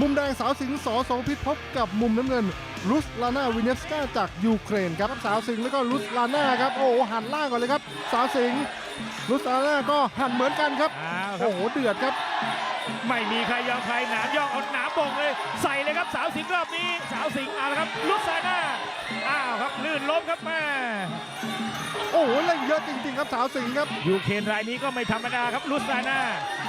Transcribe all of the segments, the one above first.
มุมแดงสาวสิงห์สอโสพิษพบกับมุมน้ำเงินลุสลานาวินเนสกาจากยูเครนครับสาวสิงห์แล้วก็ลุสลานาครับโอ้โหหันล่างก่อนเลยครับ สาวสิงห์ลุสลานาก็หันเหมือนกันครับอ้าวครัโอ้บโหเดือดครับ ไม่มีใครยอมใครหนามย่องเอาหนามบ่งเลย ใส่เลยครับสาวสิงห์รอบนี้สาวสิงห์เอาละครับลุซาน่าอ้าวครับลื่นล้มครับแม่โอ้โหเล่นเย อะจริงๆครับสาวสิงห์ครับ ยูเคนรายนี้ก็ไม่ธรรมดาครับลุซาน่า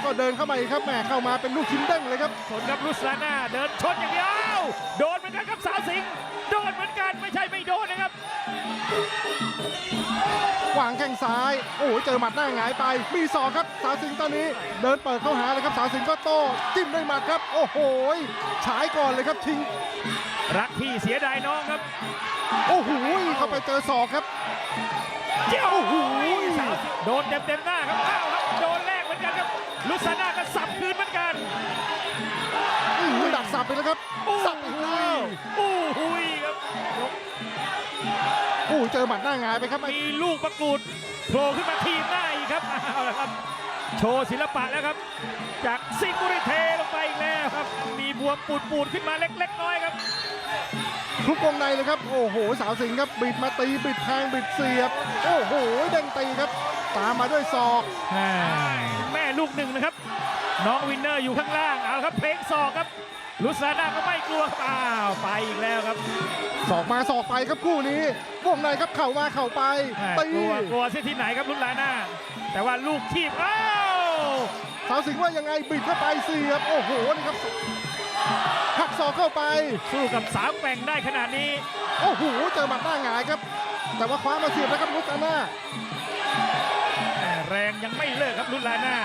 ก็เดินเข้ามาอีกครับแหมเข้ามาเป็นลูกชิ้นเด้งเลยครับ สนครับลุซาน่าเดินชนอย่างเดียวอ้าวโดนเหมือนกันครับสาวสิงห์โดนเหมือนกันไม่ใช่ไม่โดนนะครับ วางแข้งซ้าย โอ้โหเจอหมัดหน้าหงายไป มีศอกครับสาวสิงห์ตอนนี้ เดินเปิดเข้าหาเลยครับสาวสิงห์ก็โต้จิ้มด้วยหมัดครับ โอ้โหฉายก่อนเลยครับทิ้งรักพี่เสียดายน้องครับ โอ้โหเข้าไปเจอศอกครับ เจ้า โอ้โหสาวสิงห์โดนเต็มเต็มๆหน้าครับอ้าวครับโดนแรกเหมือนกันครับลุซาน่าก็สับคืนเหมือนกันอื้อหือดักสับไปแล้วครับสับอีกแล้วโอ้โหครับโอ้โหเจอหมัดหน้าหงายไปครับมีลูกประกรูดโผล่ขึ้นมาทีมหน้าอีกครับเอาละครับ โชว์ศิลปะแล้วครับ จากสิงห์บุรีเทลงไปอีกแล้วครับ มีบวมปูดปูดๆขึ้นมาเล็ก ๆ น้อยครับ ทุกวงในเลยครับ โอ้โห สาวสิงห์ครับบิดมาตีบิดแทงบิดเสียบ โอ้โหเด้งตีครับ ตามมาด้วยศอก แม่ลูกหนึ่งนะครับ น้องวินเนอร์อยู่ข้างล่าง เอาละครับเพลงศอกครับลุซาน่าก็ไม่กลัวครับอ้าวไปอีกแล้วครับ ศอกมาศอกไปครับคู่นี้วงในครับเข่ามาเข่าไปแม่ตีกลัวกลัวเสียที่ไหนครับลุซาน่าแต่ว่าลูกทีบอ้าว สาวสิงห์ว่ายังไงบิดเข้าไปเสียบโอ้โหนี่ครับหักศอกเข้าไป สู้กับสาวแกร่งได้ขนาดนี้โอ้โหเจอหมัดหน้าหงายครับ แต่ว่าคว้ามาเสียบแล้วครับลุสอาน่าแม่แรงยังไม่เลิกครับลุซาน่า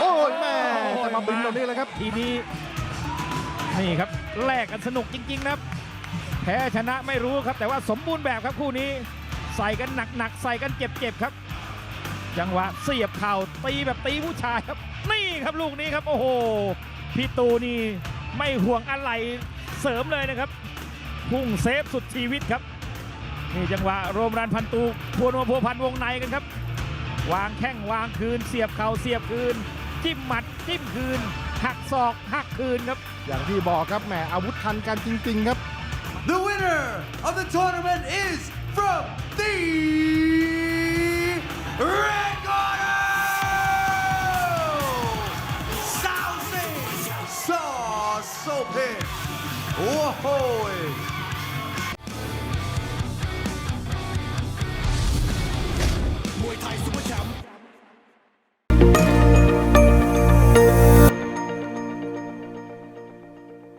โอ้ยแม่จะมาบินตรงนี้เลยครับ ทีนี้นี่ครับแลกกันสนุกจริงๆนะครับ แพ้ชนะไม่รู้ครับ แต่ว่าสมบูรณ์แบบครับคู่นี้ ใส่กันหนักๆใส่กันเจ็บๆครับ จังหวะเสียบเข่าตีแบบตีผู้ชายครับ นี่ครับลูกนี้ครับโอ้โหพี่ตูนี่ไม่ห่วงอะไรเสริมเลยนะครับพุ่งเซฟสุดชีวิตครับนี่จังหวะโรมรันพันตูพวนวพัวพันวงในกันครับ วางแข้งวางคืน เสียบเข่าเสียบคืน จิ้มหมัดจิ้มคืนหักศอกหักคืนครับ อย่างที่บอกครับแหมอาวุธทันกันจริง ๆ ครับ The winner of the tournament is from the open. Whoa!